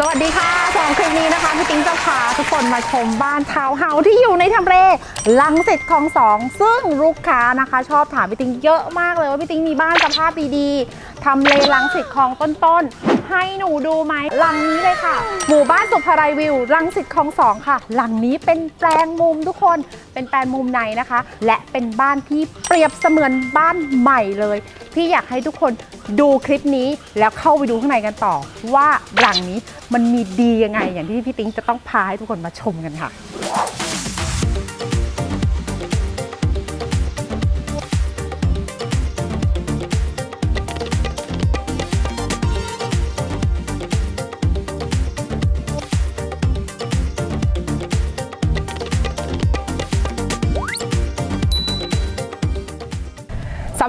สวัสดีค่ะสองคลิปนี้นะคะพี่ติ๊งจะพาทุกคนมาชมบ้านทาวน์เฮาส์ที่อยู่ในทำเลลังสิตคลองสองซึ่งลูกค้านะคะ ชอบถามพี่ติ๊งเยอะมากเลยว่าพี่ติ๊งมีบ้านสภาพดีๆทำเลลังสิตคลองต้นๆ ให้หนูดูไหมหลังนี้เลยค่ะ หมู่บ้านสุภารายวิวลังสิตคลองสองค่ะ หลังนี้เป็นแปลงมุมทุกคนเป็นแปลงมุมในนะคะ และเป็นบ้านที่เปรียบเสมือนบ้านใหม่เลยที่อยากให้ทุกคนดูคลิปนี้แล้วเข้าไปดูข้างในกันต่อ ว่าหลังนี้มันมีดียังไงอย่างที่พี่ติ๊งจะต้องพาให้ทุกคนมาชมกันค่ะ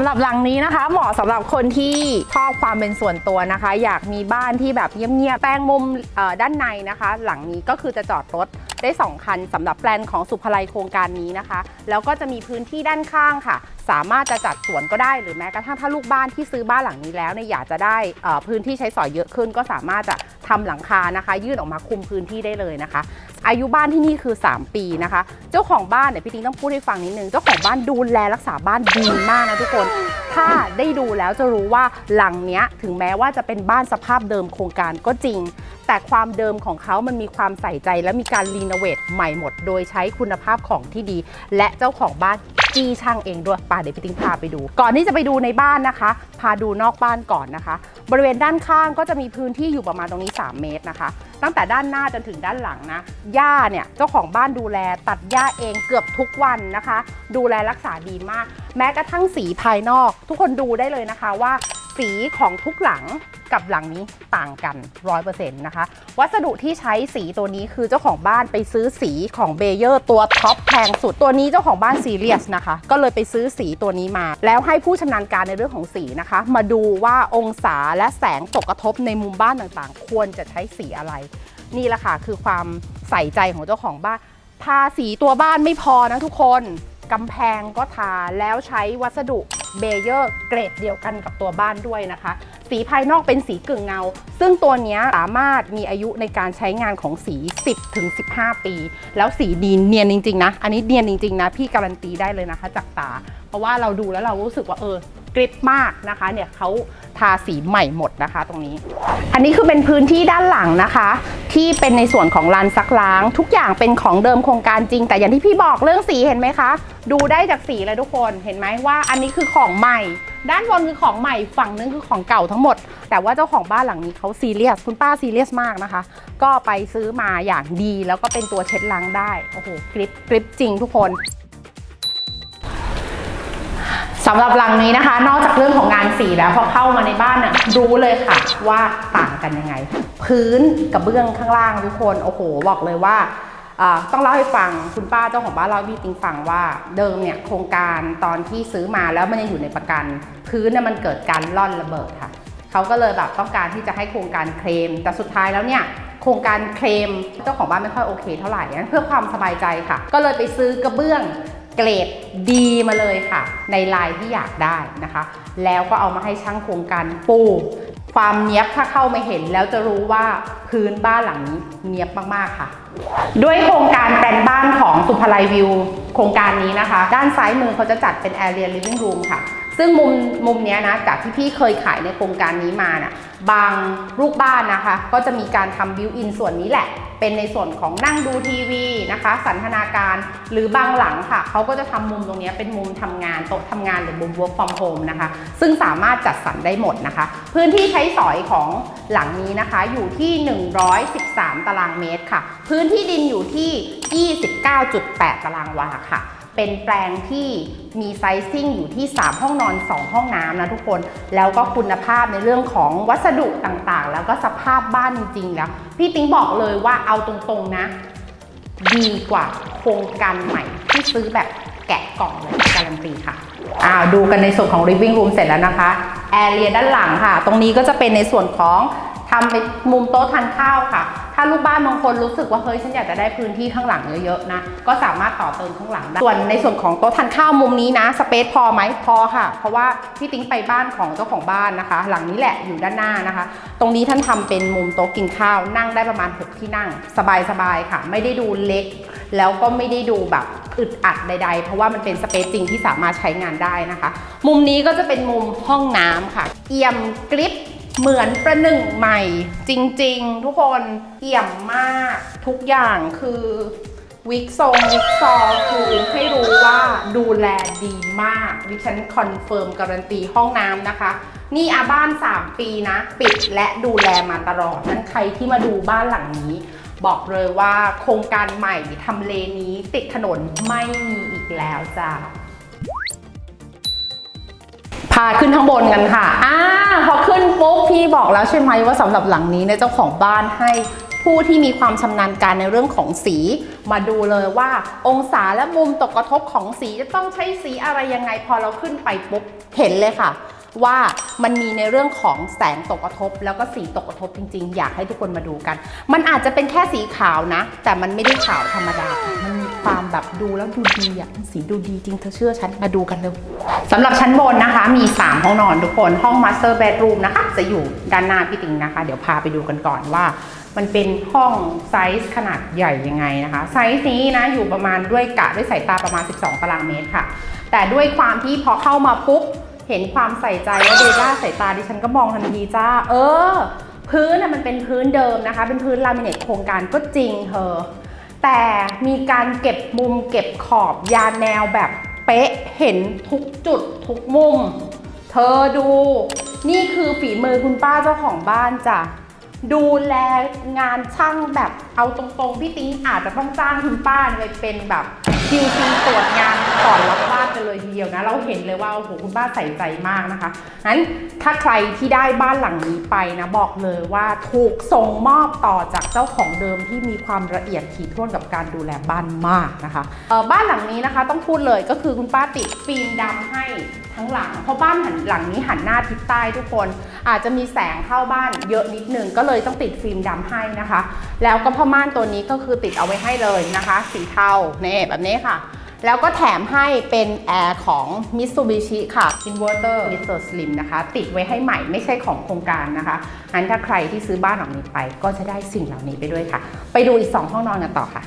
หรับหลังนี้นะคะ เหมาะสำหรับคนที่ชอบความเป็นส่วนตัวนะคะ อยากมีบ้านที่แบบเงียบๆแปลงมุมด้านในนะคะ หลังนี้ก็คือจะจอดรถได้ 2 คันสำหรับแปลนของสุภาลัยโครงการนี้นะคะ แล้วก็จะมีพื้นที่ด้านข้างค่ะ สามารถจะจัดสวนก็ได้หรือแม้กระทั่งถ้าลูกบ้านที่ซื้อบ้านหลังนี้แล้วเนี่ยอยากจะได้พื้นที่ใช้สอยเยอะขึ้น ก็สามารถจะทำหลังคานะคะ ยื่นออกมาคุมพื้นที่ได้เลยนะคะ อายุบ้านที่นี่คือ 3 ปีนะคะ เจ้าของบ้านเนี่ยพี่ติ้งต้องพูดให้ฟังนิดนึง เจ้าของบ้านดูแลรักษาบ้านดีมากนะทุกคน ถ้าได้ดูแล้วจะรู้ว่าหลังเนี้ยถึงแม้ว่าจะเป็นบ้านสภาพเดิมโครงการก็จริง แต่ความเดิมของเขามันมีความใส่ใจและมีการรีโนเวทใหม่หมด โดยใช้คุณภาพของที่ดี และเจ้าของบ้าน จี้ช่างเองด้วยป่าเดี๋ยวพี่ติ้งพาไปดู ก่อนที่จะไปดูในบ้านนะคะ พาดูนอกบ้านก่อนนะคะ บริเวณด้านข้างก็จะมีพื้นที่อยู่ประมาณตรงนี้ 3 เมตรนะคะ ตั้งแต่ด้านหน้าจนถึงด้านหลังนะหญ้าเนี่ยเจ้าของบ้านดูแล ตัดหญ้าเองเกือบทุกวันนะคะ ดูแลรักษาดีมาก แม้กระทั่งสีภายนอก ทุกคนดูได้เลยนะคะว่า สีของทุกหลังกับหลังนี้ต่างกัน 100%นะคะ วัสดุที่ใช้สีตัวนี้คือเจ้าของบ้านไปซื้อสีของเบเยอร์ตัวท็อปแพงสุดตัวนี้เจ้าของบ้านซีเรียสนะคะ ก็เลยไปซื้อสีตัวนี้มา แล้วให้ผู้ชำนาญการในเรื่องของสีนะคะ มาดูว่าองศาและแสงตกกระทบในมุมบ้านต่างๆ ควรจะใช้สีอะไร นี่แหละค่ะคือความใส่ใจของเจ้าของบ้านทาสีตัวบ้านไม่พอนะทุกคนกำแพงก็ทาแล้วใช้วัสดุ เบเยอร์เกรดเดียวกันกับตัวบ้านด้วยนะคะ สีภายนอกเป็นสีกึ่งเงา ซึ่งตัวนี้สามารถมีอายุในการใช้งานของสี 10ถึง15 ปี แล้วสีดีเนียนจริงๆนะ อันนี้เนียนจริงๆนะ พี่การันตีได้เลยนะคะจากตา เพราะว่าเราดูแล้วเรารู้สึกว่าเออ กริปมากนะคะเนี่ยเขาทาสีใหม่หมดนะคะตรงนี้ อันนี้คือเป็นพื้นที่ด้านหลังนะคะ ที่เป็นในส่วนของลานซักล้าง ทุกอย่างเป็นของเดิมโครงการจริง แต่อย่างที่พี่บอกเรื่องสีเห็นไหมคะ ดูได้จากสีเลยทุกคนเห็นไหมว่า อันนี้คือของใหม่ ด้านบนคือของใหม่ฝั่งนึงคือของเก่าทั้งหมด แต่ว่าเจ้าของบ้านหลังนี้เขาซีเรียสคุณป้าซีเรียสมากนะคะ ก็ไปซื้อมาอย่างดีแล้วก็เป็นตัวเช็ดล้างได้โอ้โหกริปกริปจริงทุกคน สำหรับหลังนี้นะคะ นอกจากเรื่องของงานสีแล้วพอเข้ามาในบ้านเนี่ยรู้เลยค่ะว่าต่างกันยังไง พื้นกับเบื้องข้างล่างทุกคนโอ้โหบอกเลยว่าต้องเล่าให้ฟังคุณป้าเจ้าของบ้านเล่าพี่ติงฟังว่าเดิมเนี่ยโครงการตอนที่ซื้อมาแล้วมันยังอยู่ในประกัน พื้นเนี่ยมันเกิดการล่อนระเบิดค่ะเขาก็เลยแบบต้องการที่จะให้โครงการเคลม แต่สุดท้ายแล้วเนี่ยโครงการเคลมเจ้าของบ้านไม่ค่อยโอเคเท่าไหร่เพื่อความสบายใจค่ะ ก็เลยไปซื้อกระเบื้อง เกรดดีมาเลยค่ะ ในลายที่อยากได้นะคะ แล้วก็เอามาให้ช่างโครงการปูความเนี้ยบถ้าเข้ามาเห็นแล้วจะรู้ว่าพื้นบ้านหลังนี้เนี้ยบมากๆค่ะ ด้วยโครงการแปลนบ้านของสุภาลัยวิว โครงการนี้นะคะ ด้านซ้ายมือเขาจะจัดเป็น Area Living Room ค่ะ ซึ่งมุมมุมเนี้ยนะจากที่พี่เคยขายในโครงการนี้มาน่ะบางลูกบ้านนะคะ ก็จะมีการทำบิวอินส่วนนี้แหละ เป็นในส่วนของนั่งดูทีวีนะคะ สันทนาการหรือบางหลังค่ะเขาก็จะทำมุมตรงนี้เป็นมุมทำงานโต๊ะทำงานหรือมุม work from home นะคะ ซึ่งสามารถจัดสรรได้หมดนะคะ พื้นที่ใช้สอยของหลังนี้นะคะอยู่ที่ 113 ตารางเมตรค่ะ พื้นที่ดินอยู่ที่ 29.8 ตารางวาค่ะ เป็นแปลงที่มีไซซิ่งอยู่ที่ 3 ห้องนอน 2 ห้องน้ำนะทุกคน แล้วก็คุณภาพในเรื่องของวัสดุต่างๆ แล้วก็สภาพบ้านจริงๆ แล้ว พี่ติ๊งบอกเลยว่าเอาตรงๆนะ ดีกว่าโครงการใหม่ที่ซื้อแบบแกะกล่องเลยการันตีค่ะอ่าดูกันในส่วนของ living room เสร็จแล้วนะคะ แอเรียด้านหลังค่ะ ตรงนี้ก็จะเป็นในส่วนของ ทำเป็นมุมโต๊ะทานข้าวค่ะ ถ้าลูกบ้านบางคนรู้สึกว่าเฮ้ยฉันอยากจะได้พื้นที่ข้างหลังเยอะๆนะ ก็สามารถต่อเติมข้างหลังได้ส่วนในส่วนของโต๊ะทานข้าวมุมนี้นะสเปซพอไหมพอค่ะ เพราะว่าพี่ติ๊งไปบ้านของเจ้าของบ้านนะคะ หลังนี้แหละอยู่ด้านหน้านะคะ ตรงนี้ท่านทำเป็นมุมโต๊ะกินข้าว นั่งได้ประมาณ 6 ที่นั่ง สบายๆค่ะ ไม่ได้ดูเล็ก แล้วก็ไม่ได้ดูแบบอึดอัดใด ๆ เพราะว่ามันเป็นสเปซจริงที่สามารถใช้งานได้นะคะ มุมนี้ก็จะเป็นมุมห้องน้ำค่ะ เอี่ยมกริบ เหมือนประหนึ่งใหม่ จริงๆ ทุกคนเอี่ยมมากทุกอย่างคือวิกทรงวิกซอคือให้รู้ว่าดูแลดีมากดิฉันคอนเฟิร์มการันตีห้องน้ำนะคะ นี่อาบ้าน 3 ปีนะ ปิดและดูแลมาตลอดนั้นใครที่มาดูบ้านหลังนี้ บอกเลยว่าโครงการใหม่ทำเลนี้ติดถนนไม่มีอีกแล้วจ้า พาขึ้นข้างบนกันค่ะอ่าพอขึ้นปุ๊บพี่บอกแล้วใช่ไหมว่าสำหรับหลังนี้เนี่ยเจ้าของบ้านให้ผู้ที่มีความชำนาญการในเรื่องของสี มาดูเลยว่าองศาและมุมตกกระทบของสีจะต้องใช้สีอะไรยังไงพอเราขึ้นไปปุ๊บเห็นเลยค่ะ ว่ามันมีในเรื่องของแสงตกกระทบ แล้วก็สีตกกระทบจริง ๆ อยากให้ทุกคนมาดูกัน มันอาจจะเป็นแค่สีขาวนะ แต่มันไม่ได้ขาวธรรมดามันมี ความแบบดูแล้วดูดีอะสีดูดีจริงเธอเชื่อฉันมาดูกันเร็วสำหรับชั้นบนนะคะมี 3 ห้องนอนทุกคนห้อง Master Bedroom นะคะ จะอยู่ด้านหน้าพี่ติงนะคะ เดี๋ยวพาไปดูกันก่อนว่า มันเป็นห้องไซส์ขนาดใหญ่ยังไงนะคะไซส์นี้นะอยู่ประมาณด้วยกะด้วยสายตาประมาณ 12 ตารางเมตรค่ะ แต่ด้วยความที่พอเข้ามาปุ๊บเห็นความใส่ใจและเดต้าสายตาดิฉันก็มองทันทีจ้า เออ พื้นน่ะมันเป็นพื้นเดิมนะคะ เป็นพื้นลามิเนตโครงการก็จริงเธอ แต่มีการเก็บมุมเก็บขอบยาแนวแบบเป๊ะเห็นทุกจุดทุกมุม เธอดู นี่คือฝีมือคุณป้าเจ้าของบ้านจ้ะดูแลงานช่างแบบเอาตรงๆ พี่ติ๊งอาจจะต้องจ้างคุณป้าไปเป็นแบบ QC ตรวจงานก่อนรับบ้านกันเลยทีเดียวนะ เราเห็นเลยว่าโอ้โหคุณป้าใส่ใจมากนะคะงั้นถ้าใครที่ได้บ้านหลังนี้ไปนะบอกเลยว่าถูกส่งมอบต่อจากเจ้าของเดิมที่มีความละเอียดถี่ถ้วนกับการดูแลบ้านมากนะคะเอ่อบ้านหลังนี้นะคะ ต้องพูดเลยก็คือคุณป้าติดฟิล์มดำให้ ทั้งหลัง เพราะบ้านหันหลังนี้หันหน้าทิศใต้ทุกคน อาจจะมีแสงเข้าบ้านเยอะนิดนึงก็เลยต้องติดฟิล์มดำให้นะคะ แล้วก็ผ้าม่านตัวนี้ก็คือติดเอาไว้ให้เลยนะคะ สีเทาเนี่แบบนี้ค่ะ แล้วก็แถมให้เป็นแอร์ของ Mitsubishi ค่ะ Inverter Mr. Slim นะคะ ติดไว้ให้ใหม่ไม่ใช่ของโครงการนะคะงั้นถ้าใครที่ซื้อบ้านหลังนี้ไป ก็จะได้สิ่งเหล่านี้ไปด้วยค่ะ ไปดูอีก 2 ห้องนอนกันต่อค่ะ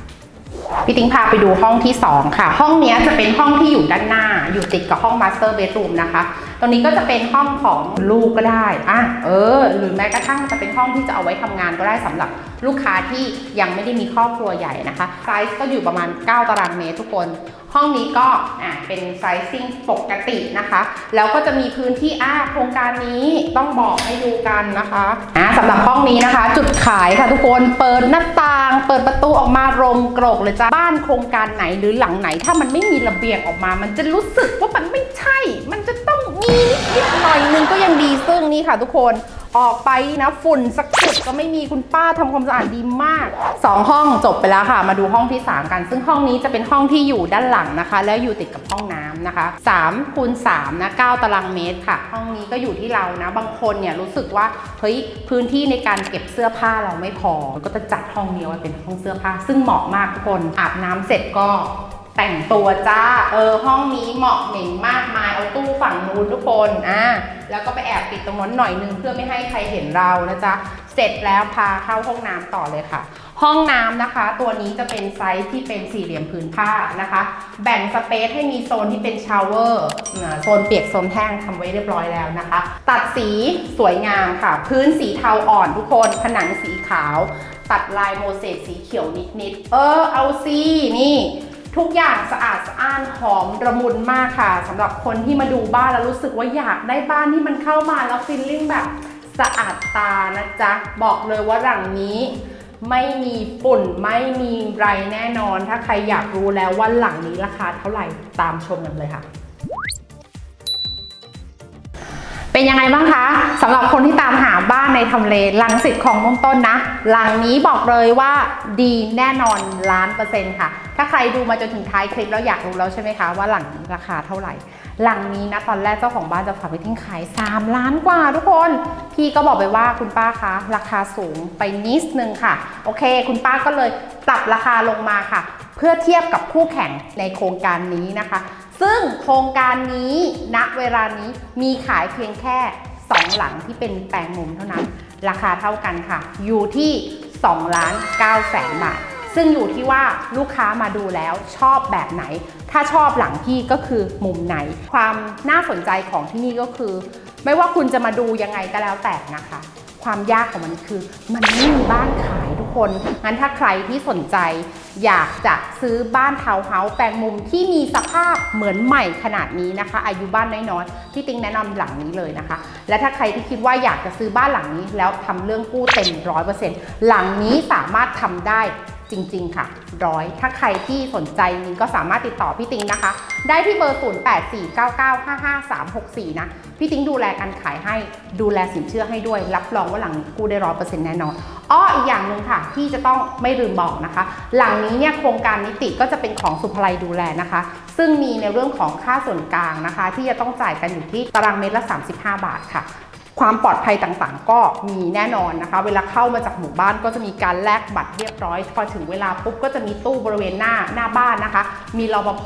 พี่ติ้งพาไปดูห้องที่ 2 ค่ะ ห้องนี้จะเป็นห้องที่อยู่ด้านหน้า อยู่ติดกับห้อง Master Bedroom นะคะ ตรงนี้ก็จะเป็นห้องของลูกก็ได้อะเออ หรือแม้กระทั่งจะเป็นห้องที่จะเอาไว้ทำงานก็ได้สำหรับลูกค้าที่ยังไม่ได้มีครอบครัวใหญ่นะคะ ไซส์ก็อยู่ประมาณ 9 ตารางเมตรทุกคน ห้องนี้ก็อะเป็นไซซิ่งปกตินะคะ แล้วก็จะมีพื้นที่อะโครงการนี้ต้องบอกให้ดูกันนะคะอะสำหรับห้องนี้นะคะ จุดขายค่ะทุกคน เปิดหน้าต่าง เปิดประตูออกมารมกรกเลยจ้าบ้านโครงการไหนหรือหลังไหน ถ้ามันไม่มีระเบียงออกมา มันจะรู้สึกว่ามันไม่ใช่ มันจะต้องมีนิดหน่อยนึงก็ยังดีซึ่งนี่ค่ะทุกคน ออกไปนะฝุ่นสักจุดก็ไม่มีคุณป้าทำความสะอาดดีมาก 2 ห้องจบไปแล้วค่ะ มาดูห้องที่ 3 กัน ซึ่งห้องนี้จะเป็นห้องที่อยู่ด้านหลังนะคะ แล้วอยู่ติดกับห้องน้ำนะคะ3คูณ3นะ9ตารางเมตรค่ะ ห้องนี้ก็อยู่ที่เรานะ บางคนเนี่ยรู้สึกว่าเฮ้ยพื้นที่ในการเก็บเสื้อผ้าเราไม่พอ ก็จะจัดห้องนี้ไว้เป็นห้องเสื้อผ้า ซึ่งเหมาะมากทุกคนอาบน้ำเสร็จก็ แต่งตัวจ้า เออ ห้องนี้เหมาะเหม่งมากมาย เอาตู้ฝั่งนู้นทุกคน อ่า แล้วก็ไปแอบปิดตรงนั้นหน่อยนึงเพื่อไม่ให้ใครเห็นเรานะจ๊ะ เสร็จแล้วพาเข้าห้องน้ำต่อเลยค่ะ ห้องน้ำนะคะ ตัวนี้จะเป็นไซส์ที่เป็นสี่เหลี่ยมผืนผ้านะคะ แบ่งสเปซให้มีโซนที่เป็นชาวเวอร์ โซนเปียกโซนแห้งทำไว้เรียบร้อยแล้วนะคะ ตัดสีสวยงามค่ะ พื้นสีเทาอ่อนทุกคน ผนังสีขาว ตัดลายโมเสกสีเขียวนิดๆ เออ เอาสินี่ ทุกอย่างสะอาดสะอ้านหอมระมุนมากค่ะสำหรับคนที่มาดูบ้านแล้วรู้สึกว่าอยากได้บ้านที่มันเข้ามาแล้วฟิลลิ่งแบบสะอาดตานะจ๊ะ บอกเลยว่าหลังนี้ไม่มีฝุ่นไม่มีไรแน่นอน ถ้าใครอยากรู้แล้วว่าหลังนี้ราคาเท่าไหร่ตามชมกันเลยค่ะเป็นยังไงบ้างคะสำหรับคนที่ตามหาบ้านในทำเลลังสิตของมุ่งต้นนะ หลังนี้บอกเลยว่าดีแน่นอนล้านเปอร์เซ็นต์ค่ะ ถ้าใครดูมาจนถึงท้ายคลิปแล้วอยากรู้แล้วใช่ไหมคะว่าหลังนี้ราคาเท่าไหร่ หลังนี้นะตอนแรกเจ้าของบ้านจะฝากไปทิ้งขาย 3 ล้านกว่าทุกคน พี่ก็บอกไปว่าคุณป้าคะราคาสูงไปนิดนึงค่ะ โอเค คุณป้าก็เลยปรับราคาลงมาค่ะ เพื่อเทียบกับคู่แข่งในโครงการนี้นะคะ ซึ่งโครงการนี้ณเวลานี้มีขายเพียงแค่ 2 หลังที่เป็นแปลงมุมเท่านั้น ราคาเท่ากันค่ะ อยู่ที่2ล้าน9แสนบาท ซึ่งอยู่ที่ว่าลูกค้ามาดูแล้วชอบแบบไหน ถ้าชอบหลังพี่ก็คือมุมไหน ความน่าสนใจของที่นี่ก็คือ ไม่ว่าคุณจะมาดูยังไงก็แล้วแต่นะคะ ความยากของมันคือมันไม่มีบ้านขายทุกคน งั้นถ้าใครที่สนใจ อยากจะซื้อบ้านทาวน์เฮาส์แปลงมุมที่มีสภาพเหมือนใหม่ขนาดนี้นะคะ อายุบ้านน้อยๆพี่ติ๊งแนะนำหลังนี้เลยนะคะ และถ้าใครที่คิดว่าอยากจะซื้อบ้านหลังนี้ แล้วทำเรื่องกู้เต็มร้อยเปอร์เซ็นต์หลังนี้สามารถทำได้ จริง ๆ ค่ะร้อยถ้าใครที่สนใจนี้ก็สามารถติดต่อพี่ติงนะคะ ได้ที่เบอร์ 0849955364 นะ พี่ติงดูแลการขายให้ดูแลสินเชื่อให้ด้วย รับรองว่าหลังนี้กู้ได้ร้อยเปอร์เซ็นต์แน่นอนอ้ออีกอย่างหนึ่งค่ะ ที่จะต้องไม่ลืมบอกนะคะ หลังนี้เนี่ยโครงการนิติก็จะเป็นของสุภไลดูแลนะคะ ซึ่งมีในเรื่องของค่าส่วนกลางนะคะ ที่จะต้องจ่ายกันอยู่ที่ตารางเมตรละ 35 บาทค่ะ ความปลอดภัยต่างๆ ก็มีแน่นอนนะคะ เวลาเข้ามาจากหมู่บ้านก็จะมีการแลกบัตรเรียบร้อย พอถึงเวลาปุ๊บก็จะมีตู้บริเวณหน้าหน้าบ้านนะคะ มีรปภ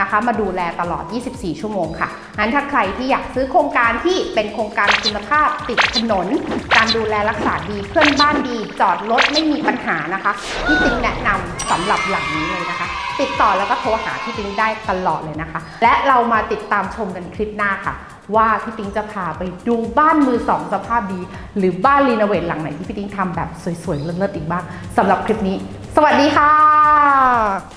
นะคะ มาดูแลตลอด 24 ชั่วโมงค่ะงั้นถ้าใครที่อยากซื้อโครงการที่เป็นโครงการคุณภาพติดถนน การดูแลรักษาดีเพื่อนบ้านดี จอดรถไม่มีปัญหานะคะพี่ติ๊งแนะนำสำหรับหลังนี้เลยนะคะ ติดต่อแล้วก็โทรหาพี่ติ๊งได้ตลอดเลยนะคะ และเรามาติดตามชมกันคลิปหน้าค่ะ ว่าพี่ติ๊งจะพาไปดูบ้านมือสองสภาพดี หรือบ้านรีโนเวทหลังไหนที่พี่ติ๊งทำแบบสวยๆเลิศๆอีกบ้างสำหรับคลิปนี้ สวัสดีค่ะ